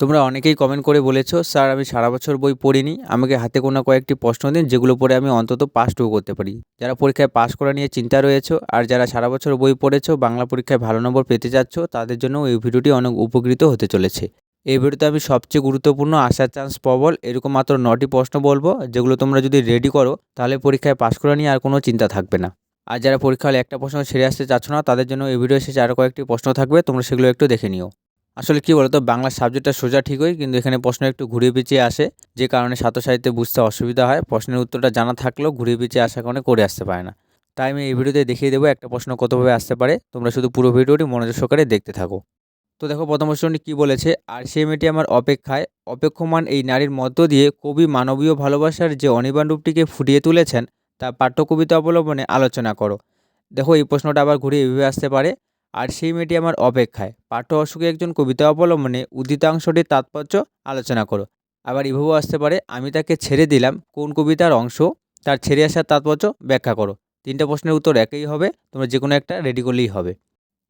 তোমরা অনেকেই কমেন্ট করে বলেছ, স্যার, আমি সারা বছর বই পড়িনি। আমাকে হাতে গোনা কয়েকটি প্রশ্ন দিন, যেগুলো পড়ে আমি অন্তত পাসটুকু করতে পারি। যারা পরীক্ষায় পাস করা নিয়ে চিন্তা রয়েছো, আর যারা সারা বছর বই পড়েছো, বাংলা পরীক্ষায় ভালো নম্বর পেতে যাচ্ছ তাদের জন্য এই ভিডিওটি অনেক উপকৃত হতে চলেছে। এই ভিডিওতে আমি সবচেয়ে গুরুত্বপূর্ণ আসার চান্স প্রবল এরকম মাত্র নটি প্রশ্ন বলব, যেগুলো তোমরা যদি রেডি করো, তাহলে পরীক্ষায় পাস করা নিয়ে আর কোনো চিন্তা থাকবে না। আর যারা পরীক্ষা হলে একটা প্রশ্ন ছেড়ে আসতে চাচ্ছ না, তাদের জন্য এই ভিডিও শেষে আরও কয়েকটি প্রশ্ন থাকবে, তোমরা সেগুলো একটু দেখে নিও। আসলে কী বলতো, বাংলা সাবজেক্টটা সোজা ঠিকই, কিন্তু এখানে প্রশ্ন একটু ঘুরিয়ে পিছিয়ে আসে, যে কারণে সাহিত্যে বুঝতে অসুবিধা হয়। প্রশ্নের উত্তরটা জানা থাকলেও ঘুরিয়ে পিছিয়ে আসার কারণে করে আসতে পারে না। তাই আমি এই ভিডিওতে দেখিয়ে দেবো একটা প্রশ্ন কতভাবে আসতে পারে। তোমরা শুধু পুরো ভিডিওটি মনোযোগ সহকারে দেখতে থাকো। তো দেখো, প্রথম প্রশ্নটি কী বলেছে? আর সে মেয়েটি আমার অপেক্ষায়। অপেক্ষমান এই নারীর মধ্য দিয়ে কবি মানবীয় ভালোবাসার যে অনিবার্য রূপটিকে ফুটিয়ে তুলেছেন তা পাঠ্যকবিতা অবলম্বনে আলোচনা করো। দেখো, এই প্রশ্নটা আবার ঘুরে এভাবে আসতে পারে। আর সেই মেয়েটি আমার অপেক্ষায়। পাঠ্য অসুখে একজন কবিতা অবলম্বনে উদ্দিতাংশটির তাৎপর্য আলোচনা করো। আবার এভাবেও আসতে পারে, আমি তাকে ছেড়ে দিলাম, কোন কবিতার অংশ? তার ছেড়ে আসার তাৎপর্য ব্যাখ্যা করো। তিনটা প্রশ্নের উত্তর একই হবে, তোমরা যে কোনো একটা রেডি করলেই হবে।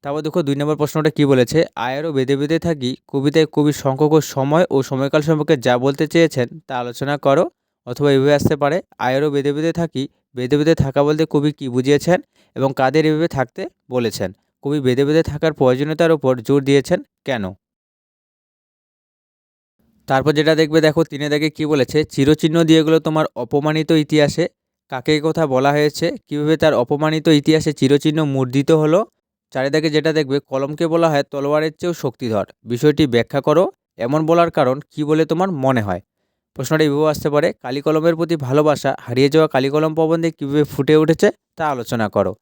তারপর দেখো, দুই নম্বর প্রশ্নটা কি বলেছে? আয়েরও বেঁধে বেঁধে থাকি, কবিতায় কবি সংখ্যক সময় ও সময়কাল সম্পর্কে যা বলতে চেয়েছেন তা আলোচনা করো। অথবা এভাবে আসতে পারে আয়েরও বেঁধে বেঁধে থাকি বেঁধে বেঁধে থাকা বলতে কবি কী বুঝিয়েছেন এবং কাদের এভাবে থাকতে বলেছেন? কবি বেঁধে বেঁধে থাকার প্রয়োজনীয়তার উপর জোর দিয়েছেন কেন? তারপর যেটা দেখবে দেখো, তিনে দেখে কি বলেছে, চিরচিহ্ন দিয়ে গেলো তোমার অপমানিত ইতিহাসে। কাকে কথা বলা হয়েছে? কীভাবে তার অপমানিত ইতিহাসে চিরচিহ্ন মূর্ধিত হলো? চারিদিকে যেটা দেখবে, কলমকে বলা হয় তলোয়ারের চেয়েও শক্তিধর। বিষয়টি ব্যাখ্যা করো, এমন বলার কারণ কি বলে তোমার মনে হয়? প্রশ্নটা এভাবে আসতে পারে কালি কলমের প্রতি ভালোবাসা হারিয়ে যাওয়া কালি কলম প্রবন্ধে কীভাবে ফুটে উঠেছে তা আলোচনা করো।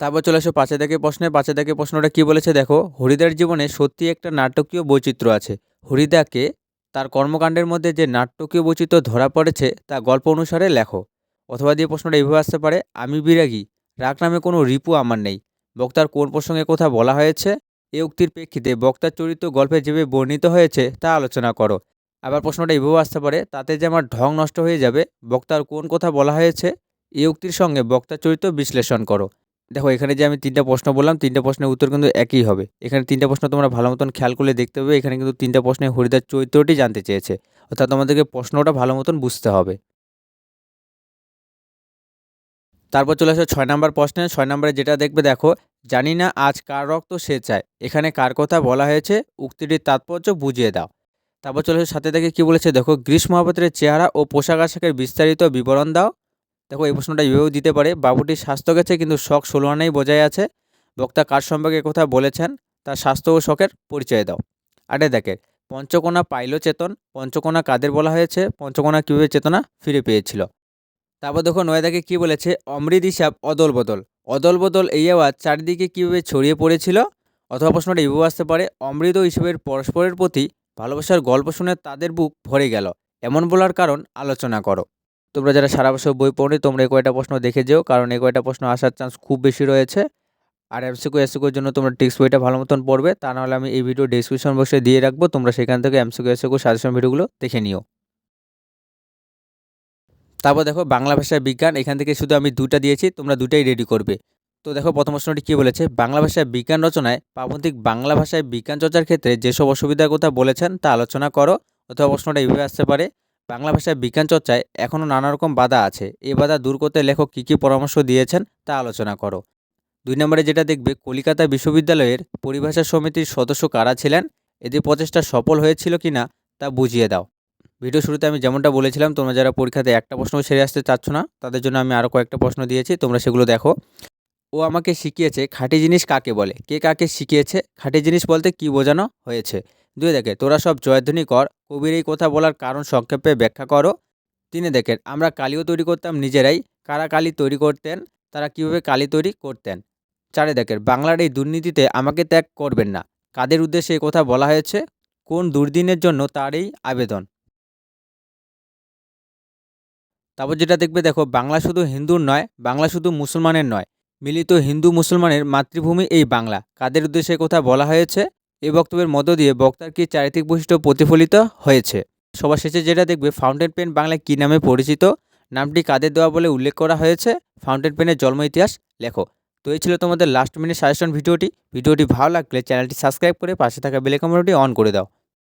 তারপর চলে আসো পাঁচে দেখে প্রশ্নে। পাঁচে দেখে প্রশ্নটা কী বলেছে দেখো, হরিদার জীবনে সত্যি একটা নাটকীয় বৈচিত্র্য আছে। হরিদাকে তার কর্মকাণ্ডের মধ্যে যে নাটকীয় বৈচিত্র্য ধরা পড়েছে, তা গল্প অনুসারে লেখো। অথবা দিয়ে প্রশ্নটা এইভাবে আসতে পারে, আমি বিরাগী, রাগ নামে কোনো রিপু আমার নেই। বক্তার কোন প্রসঙ্গে কথা বলা হয়েছে? এ উক্তির প্রেক্ষিতে বক্তার চরিত্র গল্পে যেভাবে বর্ণিত হয়েছে, তা আলোচনা করো। আবার প্রশ্নটা এইভাবে আসতে পারে, তাতে যে আমার ঢং নষ্ট হয়ে যাবে, বক্তার কোন কথা বলা হয়েছে? এ উক্তির সঙ্গে বক্তার চরিত্র বিশ্লেষণ করো। দেখো, এখানে যে আমি তিনটা প্রশ্ন বললাম, তিনটা প্রশ্নের উত্তর কিন্তু একই হবে। এখানে তিনটা প্রশ্ন তোমরা ভালো মতন খেয়াল করলে দেখতে হবে এখানে কিন্তু তিনটা প্রশ্নে হরিদার চরিত্রটি জানতে চেয়েছে। অর্থাৎ তোমাদেরকে প্রশ্নটা ভালো মতন বুঝতে হবে। তারপর চলে আসো ছয় নম্বর প্রশ্নে। ছয় নম্বরে যেটা দেখবে, দেখো, জানি না আজ কার রক্ত সে চায় এখানে কার কথা বলা হয়েছে, উক্তিটির তাৎপর্য বুঝিয়ে দাও। তারপর চলে আসো সাথে দেখে কী বলেছে, দেখো গ্রীষ্ম মহাপাত্রের চেহারা ও পোশাক আশাকের বিস্তারিত বিবরণ দাও। দেখো, এই প্রশ্নটা এভাবেও দিতে পারে। বাবুটির স্বাস্থ্য গেছে, কিন্তু শখ ষোলো আনাই বজায় আছে। বক্তা কার সম্পর্কে কথা বলেছেন? তার স্বাস্থ্য ও শখের পরিচয় দাও। আরে দেখে, পঞ্চকোনা পাইল চেতন। পঞ্চকোনা কাদের বলা হয়েছে? পঞ্চকোনা কীভাবে চেতনা ফিরে পেয়েছিল? তারপর দেখো নয় দেখে কী বলেছে? অমৃত হিসাব, অদল বদল। অদল বদল এই আওয়াজ চারিদিকে কীভাবে ছড়িয়ে পড়েছিল? অথবা প্রশ্নটা এভাবে আসতে পারে, অমৃত হিসেবের পরস্পরের প্রতি ভালোবাসার গল্প শুনে তাদের বুক ভরে গেল। এমন বলার কারণ আলোচনা করো। তোমরা যারা সারা বছর বই পড়ো তোমরা এই কয়টা প্রশ্ন দেখে যেও, কারণ এই কয়টা প্রশ্ন আসার চান্স খুব বেশি রয়েছে। আর এমসিকু এসিকুর জন্য তোমরা টেক্সট বইটা ভালো মতন পড়বে, তা নাহলে আমি এই ভিডিও ডিসক্রিপশন বক্সে দিয়ে রাখব, তোমরা সেখান থেকে এমসিকু এসিকু সাজেশন ভিডিওগুলো দেখে নিও। তারপর দেখো, বাংলা ভাষায় বিজ্ঞান, এখান থেকে শুধু আমি দুটা দিয়েছি, তোমরা দুটাই রেডি করবে। তো দেখো, প্রথম প্রশ্নটি কী বলেছে? বাংলা ভাষায় বিজ্ঞান রচনায় পাবন্তিক বাংলা ভাষায় বিজ্ঞান চর্চার ক্ষেত্রে যেসব অসুবিধার কথা বলেছেন, তা আলোচনা করো, অথবা প্রশ্নটা এইভাবে আসতে পারে। বাংলা ভাষায় বিজ্ঞান চর্চায় এখনও নানা রকম বাধা আছে। এই বাধা দূর করতে লেখক কী কী পরামর্শ দিয়েছেন তা আলোচনা করো। দুই নম্বরে যেটা দেখবে, কলিকাতা বিশ্ববিদ্যালয়ের পরিভাষা সমিতির সদস্য কারা ছিলেন? এদের প্রচেষ্টা সফল হয়েছিল কি না তা বুঝিয়ে দাও। ভিডিও শুরুতে আমি যেমনটা বলেছিলাম, তোমরা যারা পরীক্ষাতে একটা প্রশ্ন সেরে আসতে চাচ্ছ না, তাদের জন্য আমি আরও কয়েকটা প্রশ্ন দিয়েছি, তোমরা সেগুলো দেখো। ও আমাকে শিখিয়েছে খাঁটি জিনিস কাকে বলে? কে কাকে শিখিয়েছে? খাঁটি জিনিস বলতে কি বোঝানো হয়েছে? দুই দেখে, তোরা সব জয়ধ্বনি কর কবির এই কথা বলার কারণ সংক্ষেপে ব্যাখ্যা করো। তিনি দেখেন, আমরা কালিও তৈরি করতাম, নিজেরাই। কারা কালি তৈরি করতেন? তারা কীভাবে কালি তৈরি করতেন? চারে দেখেন, বাংলার এই দুর্নীতিতে আমাকে ত্যাগ করবেন না। কাদের উদ্দেশ্যে এই কথা বলা হয়েছে? কোন দুর্দিনের জন্য তার এই আবেদন? তারপর যেটা দেখবে, দেখো, বাংলা শুধু হিন্দুর নয়, বাংলা শুধু মুসলমানের নয়। মিলিত হিন্দু মুসলমানের মাতৃভূমি এই বাংলা। কাদের উদ্দেশ্যে কথা বলা হয়েছে? এই বক্তব্যের মধ্য দিয়ে বক্তার কি চারিত্রিক বৈশিষ্ট্য প্রতিফলিত হয়েছে? সবার শেষে যেটা দেখবে ফাউন্টেন পেন বাংলায় কী নামে পরিচিত? নামটি কাদের দেওয়া বলে উল্লেখ করা হয়েছে? ফাউন্টেন পেনের জন্ম ইতিহাস লেখো। তো এই ছিল তোমাদের লাস্ট মিনিট সাজেশন ভিডিওটি। ভিডিওটি ভালো লাগলে চ্যানেলটি সাবস্ক্রাইব করে পাশে থাকা বেলেকমটি অন করে দাও।